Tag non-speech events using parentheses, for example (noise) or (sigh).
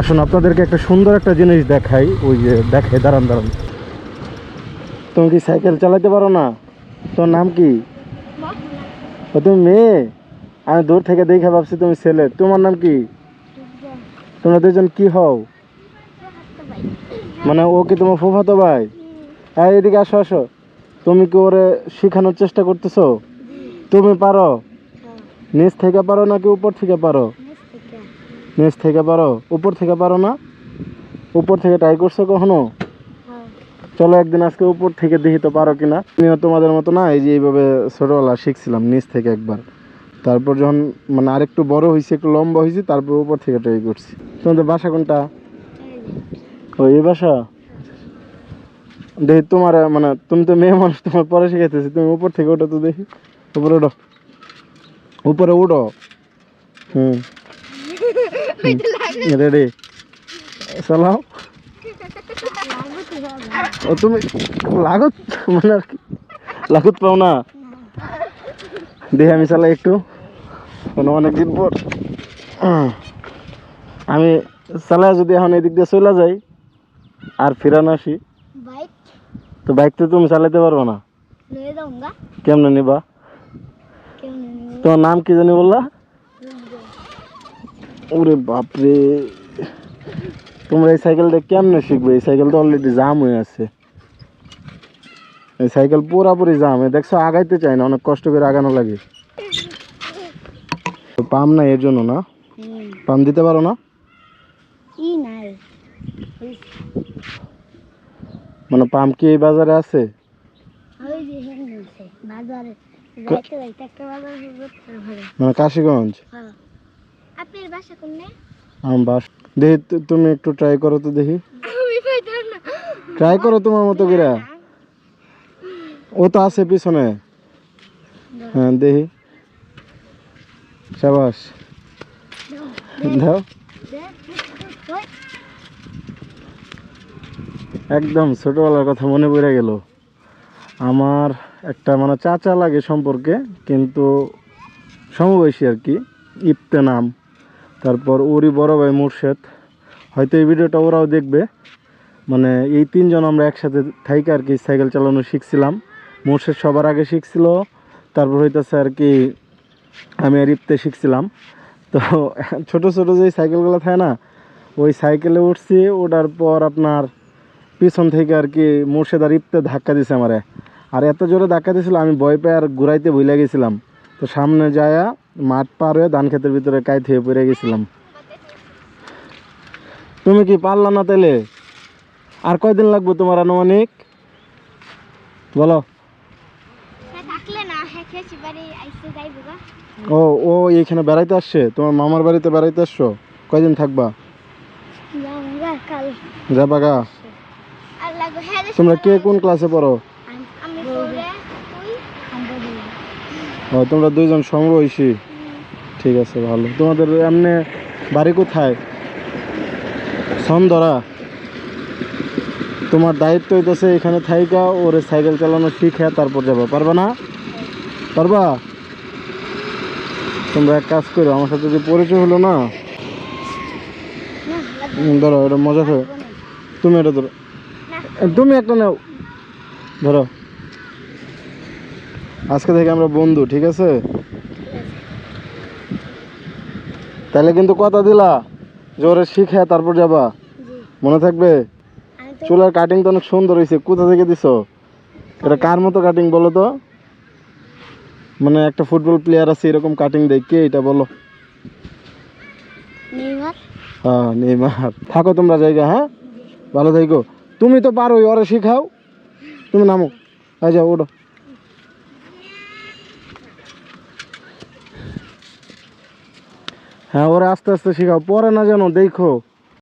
আসুন, আপনাদেরকে একটা সুন্দর একটা জিনিস দেখাই। ওই যে দেখাই দাঁড়ান দাঁড়ান। তুমি কি সাইকেল চালাতে পারো না? তোর নাম কি? ও, তুমি মেয়ে? আমি দূর থেকে দেখে ভাবছি তুমি ছেলে। তোমার নাম কি? তোমরা দুজন কি হও? মানে ও কি তোমার ফুফাতো ভাই? হ্যাঁ এদিকে আসো আসো। তুমি কি ওরে শেখানোর চেষ্টা করতেছো? তুমি পারো? নিচ থেকে পারো নাকি উপর থেকে পারো? নিচ থেকে পারো, উপর থেকে পারো না? উপর থেকে ট্রাই করছ কখনো? চলো একদিন আজকে উপর থেকে দেখি তো পারো কিনা। আমিও তোমাদের মতো না, এই যে এইভাবে ছোটবেলা শিখছিলাম নিচ থেকে একবার। তারপর যখন মানে আরেকটু বড় হয়েছে একটু লম্বা হয়েছে তারপর উপর থেকে ট্রাই করছি। তোমাদের বাসা কোনটা? ও, এই বাসা? দেখি তোমার মানে তুমি তো মেয়ে মানুষ, তোমার পরে শিখাইতেছি। তুমি উপর থেকে ওঠো তো দেখি। উপরে ওঠো। উপরে উঠো। হুম। রেডি। চালাও। ও তুমি লাগত মানে আর কি লাগুত পাও না। দেখে আমি চালাই একটু। কোনো অনেকদিন পর। আমি চালাই যদি এখন এদিক দিয়ে চলে যাই আর ফিরানো আসি তো বাইক তো তুমি চালাইতে পারব না। কেমনে নিবা? তোমার নাম কি জানি বললা? ওরে বাপরে। তোমরা এই সাইকেল সাইকেলটা কেমনে শিখবে? এই সাইকেল তো অলরেডি জাম হয়ে আছে। এই সাইকেল পুরাপুরি জাম দেখছ আগাইতে চায় না অনেক কষ্ট করে আগানো লাগে। তো পাম না এর জন্য না? পাম দিতে পারো না? মানে পাম কি এই বাজারে আছে? ওই যে বাসা কোনে আম বাস। দেখি তুমি একটু ট্রাই করো তো দেখি আমি কইতাম না। ট্রাই করো তোমার মতো করে। ও তো আছে পিছনে। হ্যাঁ দেখি সাবাস। দাও। একদম ছোটবেলার কথা মনে পড়ে গেল। আমার একটা মানে চাচা লাগে সম্পর্কে কিন্তু সমবয়সী আর কি ইপ্তে নাম তারপর ওরই বড় ভাই মুর্শেদ। হয়তো এই ভিডিওটা ওরাও দেখবে। মানে এই তিনজন আমরা একসাথে থাইকে আর কি সাইকেল চালানো শিখছিলাম। মুর্শেদ সবার আগে শিখছিল, তারপর হইতেছে আর কি আমি আর ইপ্তে শিখছিলাম। তো (laughs) ছোট ছোট যে সাইকেলগুলো থাকে না, ওই সাইকেলে উঠছি, ওঠার পর আপনার পিছন থেকে আর কি মুর্শেদ আর ইপ্তে ধাক্কা দিছে আমারে। আর এত জোরে ধাক্কা দিয়েছিল আমি ভয় পেয়ে আর ঘুরাইতে ভুলে গেছিলাম। তো সামনে যায়া মাঠ পার হয়ে ধান ক্ষেতের ভিতরে কাইত হয়ে পড়ে গেছিলাম। তুমি কি পারলা না তাইলে? আর কয়দিন লাগবে তোমার আনুমানিক? বলো। হ্যাঁ হ্যাঁ ও ও এইখানে বেড়াইতে আসছে? তোমার মামার বাড়িতে বেড়াইতে আসছো? কয়দিন থাকবা? যাবা গা। হ্যাঁ তোমরা কে কোন ক্লাসে পড়ো আমি- আমি পড়ে তুই আমরা দুই ও তোমরা দুইজন সমবয়সী। ঠিক আছে ভালো। তোমাদের এমনি বাড়ি কোথায়? সমদরা তোমার দায়িত্ব হইতেছে এখানে থাইকা ওরে সাইকেল চালানো শিখে তারপর যাব। পারবা না? পারবা? তোমরা এক কাজ করো আমার সাথে যে পরিচয় হলো না? ধরো এটা মজা করে। তুমি এটা ধরো। তুমি একটা নাও। ধরো। আজকে থেকে আমরা বন্ধু ঠিক আছে? তাহলে কিন্তু কথা দিলা জোরে শিখে তারপর যাবা। মনে থাকবে? চুলের কাটিং তো অনেক সুন্দর হয়েছে কোথা থেকে দিছো? এটা কার মতো কাটিং বলো তো? মানে একটা ফুটবল প্লেয়ার আছে এরকম কাটিং দেয় কে এটা বলো? হ্যাঁ নেইমার। থাকো তোমরা জায়গা হ্যাঁ? ভালো থাকো। তুমি তো পারো ওরা শিখাও। তুমি নামো। আই যাও হ্যাঁ ওরা আস্তে আস্তে শেখাও। পরে না যেন দেখো।